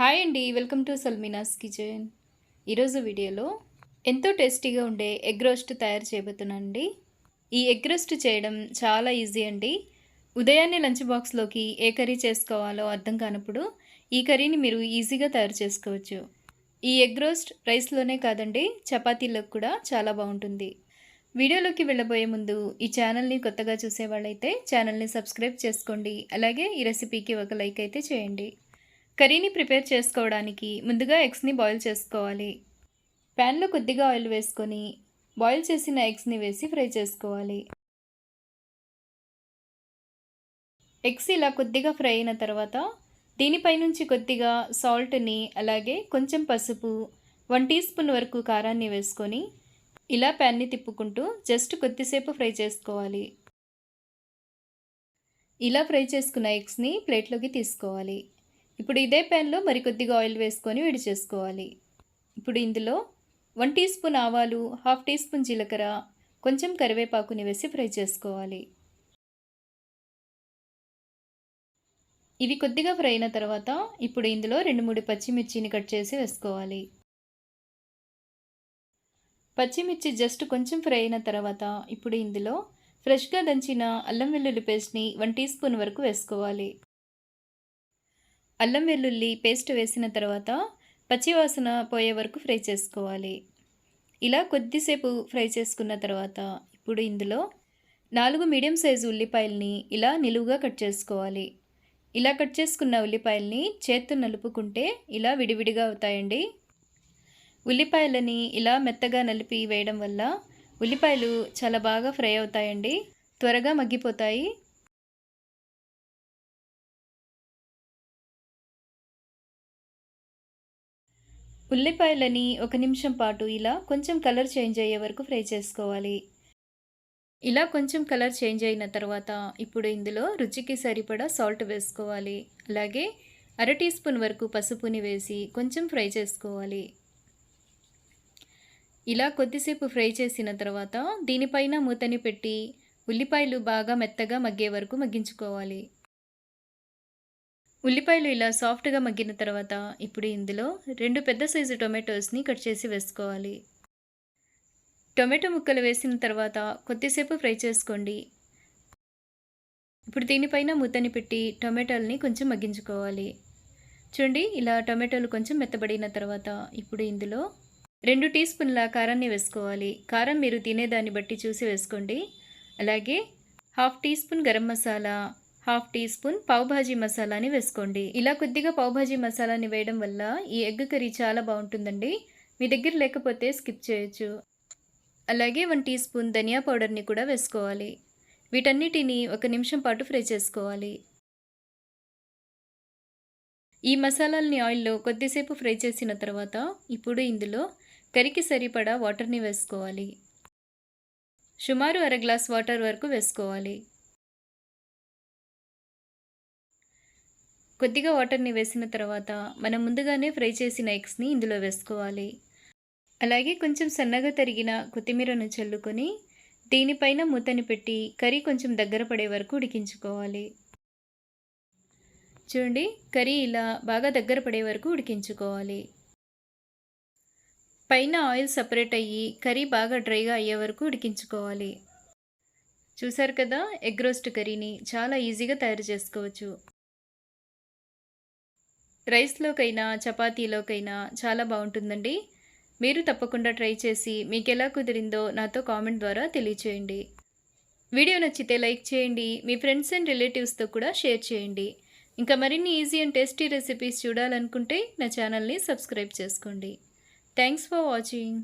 Hi అండి welcome to సల్మీనాస్ kitchen. ఈరోజు వీడియోలో ఎంతో టేస్టీగా ఉండే ఎగ్ రోస్ట్ తయారు చేయబోతున్నానండి. ఈ ఎగ్ రోస్ట్ చేయడం చాలా ఈజీ అండి. ఉదయాన్నే లంచ్ బాక్స్లోకి ఏ కర్రీ చేసుకోవాలో అర్థం కానప్పుడు ఈ కర్రీని మీరు ఈజీగా తయారు చేసుకోవచ్చు. ఈ ఎగ్ రోస్ట్ రైస్లోనే కాదండి చపాతీలకు కూడా చాలా బాగుంటుంది. వీడియోలోకి వెళ్ళబోయే ముందు ఈ ఛానల్ని కొత్తగా చూసేవాళ్ళైతే ఛానల్ని సబ్స్క్రైబ్ చేసుకోండి. అలాగే ఈ రెసిపీకి ఒక లైక్ అయితే చేయండి. కర్రీని ప్రిపేర్ చేసుకోవడానికి ముందుగా ఎగ్స్ని బాయిల్ చేసుకోవాలి. ప్యాన్లో కొద్దిగా ఆయిల్ వేసుకొని బాయిల్ చేసిన ఎగ్స్ని వేసి ఫ్రై చేసుకోవాలి. ఎగ్స్ ఇలా కొద్దిగా ఫ్రై అయిన తర్వాత దీనిపై నుంచి కొద్దిగా సాల్ట్ని అలాగే కొంచెం పసుపు వన్ టీ స్పూన్ వరకు కారాన్ని వేసుకొని ఇలా ప్యాన్ని తిప్పుకుంటూ జస్ట్ కొద్దిసేపు ఫ్రై చేసుకోవాలి. ఇలా ఫ్రై చేసుకున్న ఎగ్స్ని ప్లేట్లోకి తీసుకోవాలి. ఇప్పుడు ఇదే ప్యాన్లో మరికొద్దిగా ఆయిల్ వేసుకొని వేడి చేసుకోవాలి. ఇప్పుడు ఇందులో వన్ టీ స్పూన్ ఆవాలు హాఫ్ టీ స్పూన్ జీలకర్ర కొంచెం కరివేపాకుని వేసి ఫ్రై చేసుకోవాలి. ఇవి కొద్దిగా ఫ్రై అయిన తర్వాత ఇప్పుడు ఇందులో రెండు మూడు పచ్చిమిర్చిని కట్ చేసి వేసుకోవాలి. పచ్చిమిర్చి జస్ట్ కొంచెం ఫ్రై అయిన తర్వాత ఇప్పుడు ఇందులో ఫ్రెష్గా దంచిన అల్లం వెల్లుల్లి పేస్ట్ని వన్ టీ స్పూన్ వరకు వేసుకోవాలి. అల్లం వెల్లుల్లి పేస్ట్ వేసిన తర్వాత పచ్చివాసన పోయే వరకు ఫ్రై చేసుకోవాలి. ఇలా కొద్దిసేపు ఫ్రై చేసుకున్న తర్వాత ఇప్పుడు ఇందులో నాలుగు మీడియం సైజు ఉల్లిపాయల్ని ఇలా నిలువుగా కట్ చేసుకోవాలి. ఇలా కట్ చేసుకున్న ఉల్లిపాయల్ని చేత్తో నలుపుకుంటే ఇలా విడివిడిగా అవుతాయండి. ఉల్లిపాయలని ఇలా మెత్తగా నలిపి వేయడం వల్ల ఉల్లిపాయలు చాలా బాగా ఫ్రై అవుతాయండి. త్వరగా మగ్గిపోతాయి. ఉల్లిపాయలని ఒక నిమిషం పాటు ఇలా కొంచెం కలర్ చేంజ్ అయ్యే వరకు ఫ్రై చేసుకోవాలి. ఇలా కొంచెం కలర్ చేంజ్ అయిన తర్వాత ఇప్పుడు ఇందులో రుచికి సరిపడా సాల్ట్ వేసుకోవాలి. అలాగే అర టీ స్పూన్ వరకు పసుపుని వేసి కొంచెం ఫ్రై చేసుకోవాలి. ఇలా కొద్దిసేపు ఫ్రై చేసిన తర్వాత దీనిపైన మూతని పెట్టి ఉల్లిపాయలు బాగా మెత్తగా మగ్గే వరకు మగ్గించుకోవాలి. ఉల్లిపాయలు ఇలా సాఫ్ట్గా మగ్గిన తర్వాత ఇప్పుడు ఇందులో రెండు పెద్ద సైజు టొమాటోస్ని కట్ చేసి వేసుకోవాలి. టొమాటో ముక్కలు వేసిన తర్వాత కొద్దిసేపు ఫ్రై చేసుకోండి. ఇప్పుడు దీనిపైన మూతని పెట్టి టొమాటోల్ని కొంచెం మగ్గించుకోవాలి. చూడండి ఇలా టొమాటోలు కొంచెం మెత్తబడిన తర్వాత ఇప్పుడు ఇందులో రెండు టీ స్పూన్ల కారాన్ని వేసుకోవాలి. కారం మీరు తినేదాన్ని బట్టి చూసి వేసుకోండి. అలాగే half teaspoon garam masala half teaspoon pav bhaji మసాలాని వేసుకోండి. ఇలా కొద్దిగా పావుభాజీ మసాలాని వేయడం వల్ల ఈ ఎగ్ కర్రీ చాలా బాగుంటుందండి. మీ దగ్గర లేకపోతే స్కిప్ చేయొచ్చు. అలాగే వన్ టీ స్పూన్ ధనియా పౌడర్ని కూడా వేసుకోవాలి. వీటన్నిటిని ఒక నిమిషం పాటు ఫ్రై చేసుకోవాలి. ఈ మసాలాల్ని ఆయిల్లో కొద్దిసేపు ఫ్రై చేసిన తర్వాత ఇప్పుడు ఇందులో కరికి సరిపడా వాటర్ని వేసుకోవాలి. సుమారు అర గ్లాస్ వాటర్ వరకు వేసుకోవాలి. కొద్దిగా వాటర్ని వేసిన తర్వాత మనం ముందుగానే ఫ్రై చేసిన ఎగ్స్ని ఇందులో వేసుకోవాలి. అలాగే కొంచెం సన్నగా తరిగిన కొత్తిమీరను చల్లుకొని దీనిపైన మూతని పెట్టి కర్రీ కొంచెం దగ్గర పడే వరకు ఉడికించుకోవాలి. చూడండి కర్రీ ఇలా బాగా దగ్గర పడే వరకు ఉడికించుకోవాలి. పైన ఆయిల్ సపరేట్ అయ్యి కర్రీ బాగా డ్రైగా అయ్యే వరకు ఉడికించుకోవాలి. చూసారు కదా ఎగ్ రోస్ట్ కర్రీని చాలా ఈజీగా తయారు చేసుకోవచ్చు. రైస్లోకైనా చపాతీలోకైనా చాలా బాగుంటుందండి. మీరు తప్పకుండా ట్రై చేసి మీకు ఎలా కుదిరిందో నాతో కామెంట్ ద్వారా తెలియచేయండి. వీడియో నచ్చితే లైక్ చేయండి మీ ఫ్రెండ్స్ అండ్ రిలేటివ్స్తో కూడా షేర్ చేయండి. ఇంకా మరిన్ని ఈజీ అండ్ టేస్టీ రెసిపీస్ చూడాలనుకుంటే నా ఛానల్ని సబ్స్క్రైబ్ చేసుకోండి. Thanks for watching.